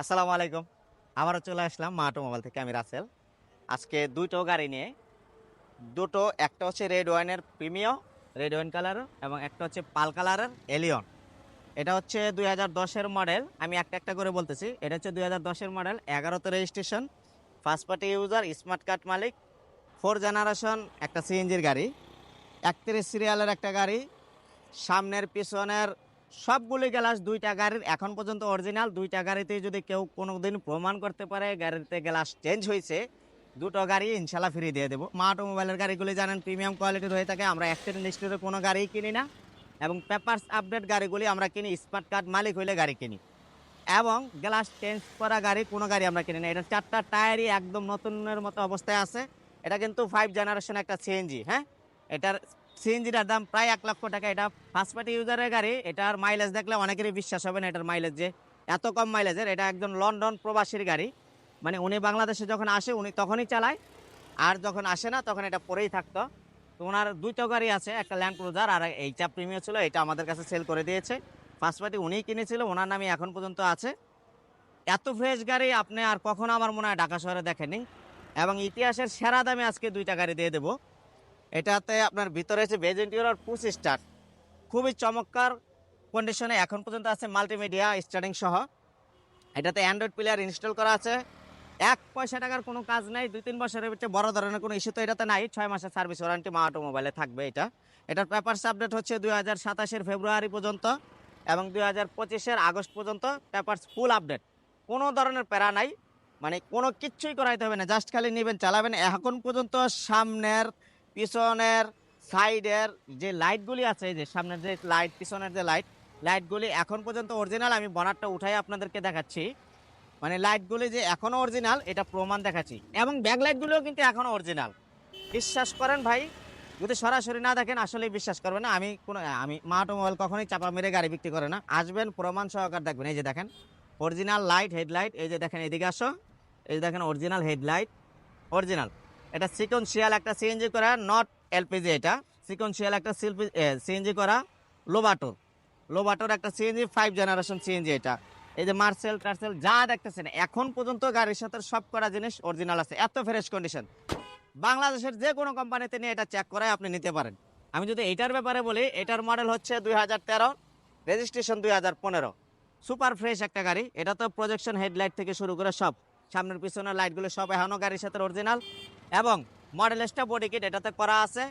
আসসালামু আলাইকুম। আবারও চলে আসলাম মা অটোমোবাইল থেকে, আমি রাসেল। আজকে দুটো গাড়ি নিয়ে, দুটো, একটা হচ্ছে রেড ওয়াইনের প্রিমিয়ম রেড ওয়াইন কালার এবং একটা হচ্ছে পাল কালারের এলিয়ন। এটা হচ্ছে দুই হাজার দশের মডেল। আমি একটা একটা করে বলতেছি, এটা হচ্ছে দুই হাজার দশের মডেল, এগারোতে registration first party user smart card মালিক ফোর জেনারেশন একটা সিএনজির গাড়ি, একত্রিশ সিরিয়ালের একটা গাড়ি, সামনের, পিছনের সবগুলি গ্লাস দুইটা গাড়ির, এখন পর্যন্ত অরিজিনাল দুইটা গাড়িতে যদি কেউ কোনো দিন প্রমাণ করতে পারে, গাড়িতে গ্লাস চেঞ্জ হয়েছে, দুটো গাড়ি ইনশাল্লাহ ফ্রি দিয়ে দেবো। মা অটোমোবাইলের গাড়িগুলি জানেন প্রিমিয়াম কোয়ালিটির হয়ে থাকে, আমরা অ্যাক্সিডেন্ট হিস্ট্রিতে কোনো গাড়ি কিনি না, এবং পেপারস আপডেট গাড়িগুলি আমরা কিনি স্মার্ট কার্ড মালিক হইলে গাড়ি কিনি। এবং গ্লাস চেঞ্জ করা গাড়ি, কোনো গাড়ি আমরা কিনি না। এটা চারটা টায়ারই একদম নতুনের মতো অবস্থায় আছে। এটা কিন্তু ফাইভ জেনারেশন একটা সিএনজি হ্যাঁ? এটার সিএনজিটার দাম প্রায় এক লক্ষ টাকা। এটা ফার্স্ট পার্টি ইউজারের গাড়ি, এটার মাইলেজ দেখলে অনেকেরই বিশ্বাস হবে না এটার মাইলেজ যে এত কম মাইলেজের এটা একজন লন্ডন প্রবাসীর গাড়ি। মানে উনি বাংলাদেশে যখন আসে, উনি তখনই চালায়। আর যখন আসে না, তখন এটা পরেই থাকতো। তো ওনার দুইটা গাড়ি আছে, একটা ল্যান্ড ক্রুজার আর এইটা প্রিমিয়ার ছিল, এটা আমাদের কাছে সেল করে দিয়েছে। ফার্স্ট পার্টি উনিই কিনেছিল, ওনার নামে এখন পর্যন্ত আছে। এত ফ্রেশ গাড়ি, আপনি আর কখনো আমার মনে হয় ঢাকা শহরে দেখেনি এবং ইতিহাসের সেরা দামে আজকে দুইটা গাড়ি দিয়ে দেবো। এটাতে আপনার ভিতরে আছে বেজেন্টিওর পুশ স্টার্ট। খুবই চমৎকার কন্ডিশনে এখন পর্যন্ত আছে মাল্টিমিডিয়া স্টার্টিং সহ। এটাতে অ্যান্ড্রয়েড প্লেয়ার ইনস্টল করা আছে। এক পয়সা টাকার কোনো কাজ নাই, দুই তিন বছরের ভিতরে বড় ধরনের কোনো ইস্যু তো এটাতে নাই। ছয় মাসের সার্ভিস ওয়ারেন্টি মা অটোমোবাইলে থাকবে এটা। এটার পেপারস আপডেট হচ্ছে দুই হাজার সাতাশের ফেব্রুয়ারি পর্যন্ত এবং দুই হাজার পঁচিশের আগস্ট পর্যন্ত পেপারস ফুল আপডেট কোনো ধরনের প্যারা নাই মানে কোনো কিচ্ছুই করাইতে হবে না জাস্ট খালি নেবেন, চালাবেন। এখন পর্যন্ত সামনের পিছনের সাইডের যে লাইটগুলি আছে যে সামনের যে লাইট, পিছনের যে লাইট, লাইটগুলি এখন পর্যন্ত অরিজিনাল আমি বনারটা উঠাই আপনাদেরকে দেখাচ্ছি। মানে লাইটগুলি যে এখনও অরিজিনাল এটা প্রমাণ দেখাচ্ছি। এবং ব্যাক লাইটগুলিও কিন্তু এখনও অরিজিনাল বিশ্বাস করেন ভাই, যদি সরাসরি না দেখেন আসলে বিশ্বাস করবেন না। আমি কোনো, আমি মা অটোমোবাইল কখনোই চাপা মেরে গাড়ি বিক্রি করে না। আসবেন, প্রমাণ সহকার দেখবেন। এই যে দেখেন অরিজিনাল লাইট হেডলাইট এই যে দেখেন, এদিকে আসো। এই যে দেখেন অরিজিনাল হেডলাইট অরিজিনাল এটা সিকোয়েন্সিয়াল একটা সিএনজি করা নট এলপিজি এটা। সিকোয়েন্সিয়াল একটা সিলপি সিএনজি করা লোবাটোর লোবাটোর একটা সিএনজি ফাইভ জেনারেশন সিএনজি এটা। এই যে মার্সেল টার্সেল যা দেখতেছেন, এখন পর্যন্ত গাড়ির সাথে সব করা জিনিস অরিজিনাল আছে। এত ফ্রেশ কন্ডিশন বাংলাদেশের যে কোনো কোম্পানিতে নিয়ে এটা চেক করায় আপনি নিতে পারেন। আমি যদি এটার ব্যাপারে বলি, এটার মডেল হচ্ছে দুই হাজার তেরো রেজিস্ট্রেশন দুই হাজার পনেরো। সুপার ফ্রেশ একটা গাড়ি। এটা তো প্রজেকশন হেডলাইট থেকে শুরু করে সব। সামনের পিছনের লাইটগুলো সব এখনও গাড়ির সাথে অরিজিনাল এবং মডেলেসটা বডি কিট এটাতে করা আছে।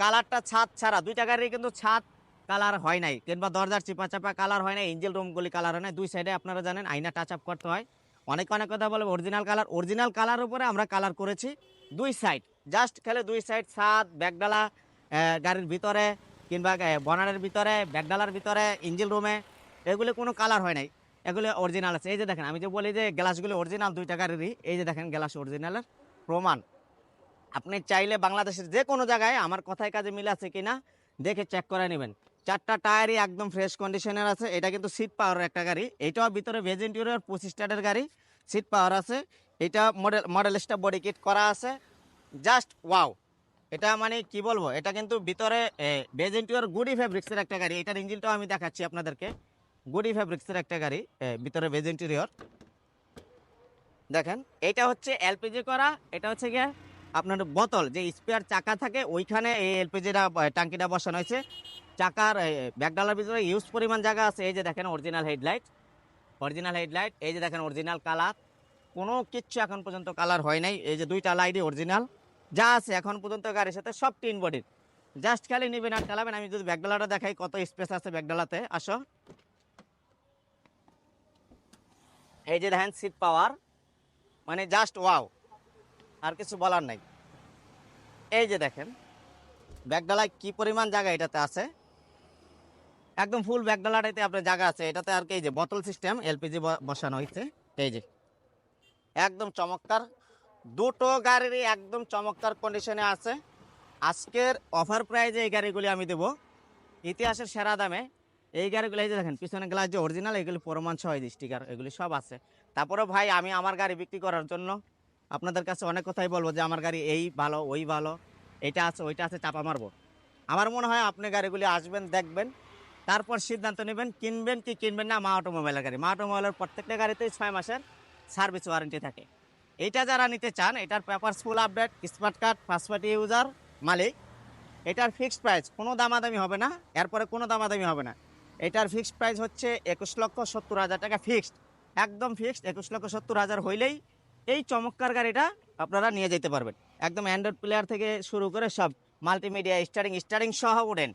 কালারটা ছাদ ছাড়া, দুইটা গাড়ি কিন্তু ছাদ কালার হয় নাই। কিংবা দরজার চিপা চাপা কালার হয় না ইঞ্জিল রুমগুলি কালার হয় না দুই সাইডে আপনারা জানেন আইনা টাচ আপ করতে হয়। অনেক অনেক কথা বলে অরিজিনাল কালার অরিজিনাল কালার উপরে আমরা কালার করেছি দুই সাইড জাস্ট খেলে দুই সাইড ছাদ, ব্যাগডালা গাড়ির ভিতরে, কিংবা বনারের ভিতরে, ব্যাগডালার ভিতরে ইঞ্জিল রুমে এগুলি কোনো কালার হয় নাই। এগুলো অরিজিনাল আছে। এই যে দেখেন, আমি যে বলি যে গ্লাসগুলো অরিজিনাল দুইটা গাড়িরই, এই যে দেখেন গ্লাস অরিজিনালের প্রমাণ। আপনি চাইলে বাংলাদেশের যে কোনো জায়গায় আমার কথায় কাজে মিল আছে কিনা দেখে চেক করে নেবেন। চারটা টায়ারই একদম ফ্রেশ কন্ডিশনের আছে, এটা কিন্তু সিট পাওয়ারের একটা গাড়ি। এটাও ভিতরে ভেজেন্টিউরের পঁচিশ স্টার্টের গাড়ি সিট পাওয়ার আছে। এটা মডেল মডেলসটা বডি কিট করা আছে। জাস্ট ওয়াও এটা মানে কি বলব? এটা কিন্তু ভিতরে ভেজেন্টিউর গুডি ফেব্রিক্সের একটা গাড়ি। এটার ইঞ্জিনটাও আমি দেখাচ্ছি আপনাদেরকে। গুডি ফেব্রিক্সের একটা গাড়ি ভিতরে ভেজেন্টিরিয়র দেখেন, এটা হচ্ছে এলপিজি করা, এটা হচ্ছে গিয়ে আপনার বোতল, যে স্পেয়ার চাকা থাকে, ওইখানে এই এলপিজিটা টাঙ্কিটা বসানো হয়েছে। চাকার ব্যাকডালার ভিতরে ইউজ পরিমাণ জায়গা আছে। এই যে দেখেন অরিজিনাল হেডলাইট অরিজিনাল হেডলাইট এই যে দেখেন অরিজিনাল কালার কোনো কিচ্ছু এখন পর্যন্ত কালার হয় নাই। এই যে দুইটা লাইটই অরিজিনাল যা আছে এখন পর্যন্ত গাড়ির সাথে সব টিন বডির জাস্ট খালি নেবেন আর চালাবেন। আমি যদি ব্যাকডালাটা দেখাই কত স্পেস আছে ব্যাকডালাতে আসো। এই যে দেখেন সিট পাওয়ার মানে জাস্ট ওয়াও আর কিছু বলার নাই। এই যে দেখেন, ব্যাগডালায় কি পরিমাণ জায়গা এটাতে আছে? একদম ফুল ব্যাগডালাটাতে আপনার জায়গা আছে। এটাতে আর কি যে বোতল সিস্টেম এলপিজি বসানো হয়েছে। এই যে, একদম চমৎকার। দুটো গাড়িরই একদম চমৎকার কন্ডিশনে আছে। আজকের অফার প্রাইজে এই গাড়িগুলি আমি দেবো। ইতিহাসের সেরা দামে। এই গাড়িগুলো এই যে দেখেন পিছনে গ্লাস যে অরিজিনাল এগুলি প্রমাণ সহ স্টিকার এগুলি সব আছে। তারপরে ভাই, আমি আমার গাড়ি বিক্রি করার জন্য আপনাদের কাছে অনেক কথাই বলব যে, আমার গাড়ি এই ভালো, ওই ভালো, এটা আছে, ওইটা আছে, চাপা মারবো। আমার মনে হয় আপনি গাড়িগুলি আসবেন, দেখবেন, তারপর সিদ্ধান্ত নেবেন, কিনবেন কি কিনবেন না, মা অটোমোবাইলের গাড়ি। মা অটোমোবাইলের প্রত্যেকটা গাড়িতেই ছয় মাসের সার্ভিস ওয়ারেন্টি থাকে। এইটা যারা নিতে চান, এটার papers full update, smart card first user, মালিক, এটার ফিক্সড প্রাইস, কোনো দামাদামি হবে না, এরপরে কোনো দামাদামি হবে না। এটার ফিক্সড প্রাইস হচ্ছে একুশ লক্ষ সত্তর হাজার টাকা ফিক্সড, একদম ফিক্সড, একুশ লক্ষ সত্তর হাজার হইলেই এই চমৎকার গাড়িটা আপনারা নিয়ে যেতে পারবেন। একদম অ্যান্ড্রয়েড প্লেয়ার থেকে শুরু করে সব মাল্টিমিডিয়া স্টারিং স্টারিং সহ উডেন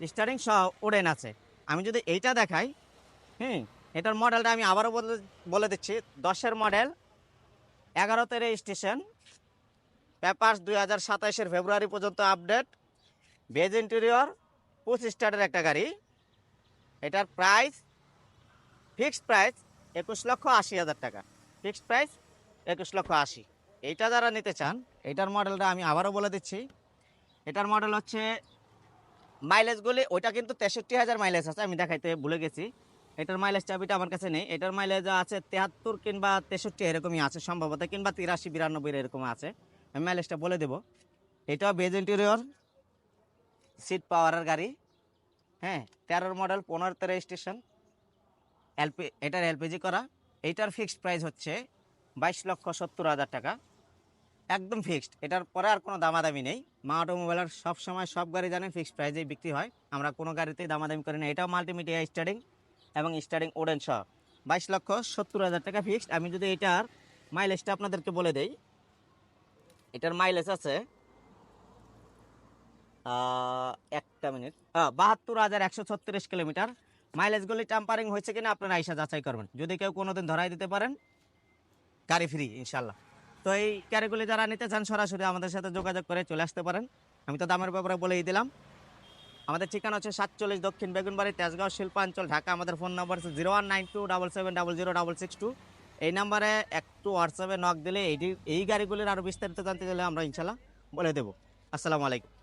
স্টারিং সহ উডেন আছে। আমি যদি এইটা দেখাই, হুম, এটার মডেলটা আমি আবারও বলে বলে দিচ্ছি। দশের মডেল এগারোতে স্টেশন পেপার্স দুই হাজার সাতাইশের ফেব্রুয়ারি পর্যন্ত আপডেট বেজ ইন্টেরিয়র পঁচিশ স্টারের একটা গাড়ি। এটার প্রাইস ফিক্সড প্রাইস একুশ লক্ষ আশি হাজার টাকা। ফিক্সড প্রাইস একুশ লক্ষ আশি। এইটা যারা নিতে চান এটার মডেলটা আমি আবারও বলে দিচ্ছি। এটার মডেল হচ্ছে মাইলেজগুলি, ওইটা কিন্তু তেষট্টি হাজার মাইলেজ আছে, আমি দেখাইতে ভুলে গেছি। এটার মাইলেজ চাবিটা আমার কাছে নেই। এটার মাইলেজ আছে তেহাত্তর কিংবা তেষট্টি, এরকমই আছে সম্ভবত, কিংবা তিরাশি, বিরানব্বই, এরকম আছে। আমি মাইলেজটা বলে দেবো। এটাও বেজ ইন্টেরিয়র, সিট পাওয়ারের গাড়ি। হ্যাঁ তেরোর মডেল পনেরোতে স্টেশন, এলপি, এটার এলপিজি করা। এইটার ফিক্সড প্রাইস হচ্ছে বাইশ লক্ষ সত্তর হাজার টাকা। একদম ফিক্সড এটার পরে আর কোনো দামাদামি নেই। মা অটোমোবাইলের সব সময় সব গাড়ি জানেন ফিক্সড প্রাইসেই বিক্রি হয়। আমরা কোনো গাড়িতেই দামাদামি করি না। এটাও মাল্টিমিডিয়া স্টার্টিং এবং স্টার্টিং ওডেন সহ। বাইশ লক্ষ সত্তর হাজার টাকা ফিক্সড আমি যদি এটার মাইলেজটা আপনাদেরকে বলে দেই, এটার মাইলেজ আছে একটা মিনিট বাহাত্তর হাজার একশো ছত্রিশ কিলোমিটার মাইলেজগুলি টাম্পারিং হয়েছে কিনা আপনারা আইসা যাচাই করবেন। যদি কেউ কোনোদিন ধরাই দিতে পারেন গাড়ি ফ্রি ইনশাল্লাহ তো এই গাড়িগুলি যারা নিতে চান সরাসরি আমাদের সাথে যোগাযোগ করে চলে আসতে পারেন। আমি তো দামের ব্যাপারে বলেই দিলাম। আমাদের ঠিকানা হচ্ছে সাতচল্লিশ দক্ষিণ বেগুনবাড়ি, তেজগাঁও, শিল্পাঞ্চল, ঢাকা। আমাদের ফোন নাম্বার হচ্ছে zero one nine two double seven double zero double six two এই নাম্বারে একটু হোয়াটসঅ্যাপে নক দিলে এইটি এই গাড়িগুলির আরও বিস্তারিত জানতে গেলে আমরা ইনশাল্লাহ বলে দেবো। আসসালামু আলাইকুম।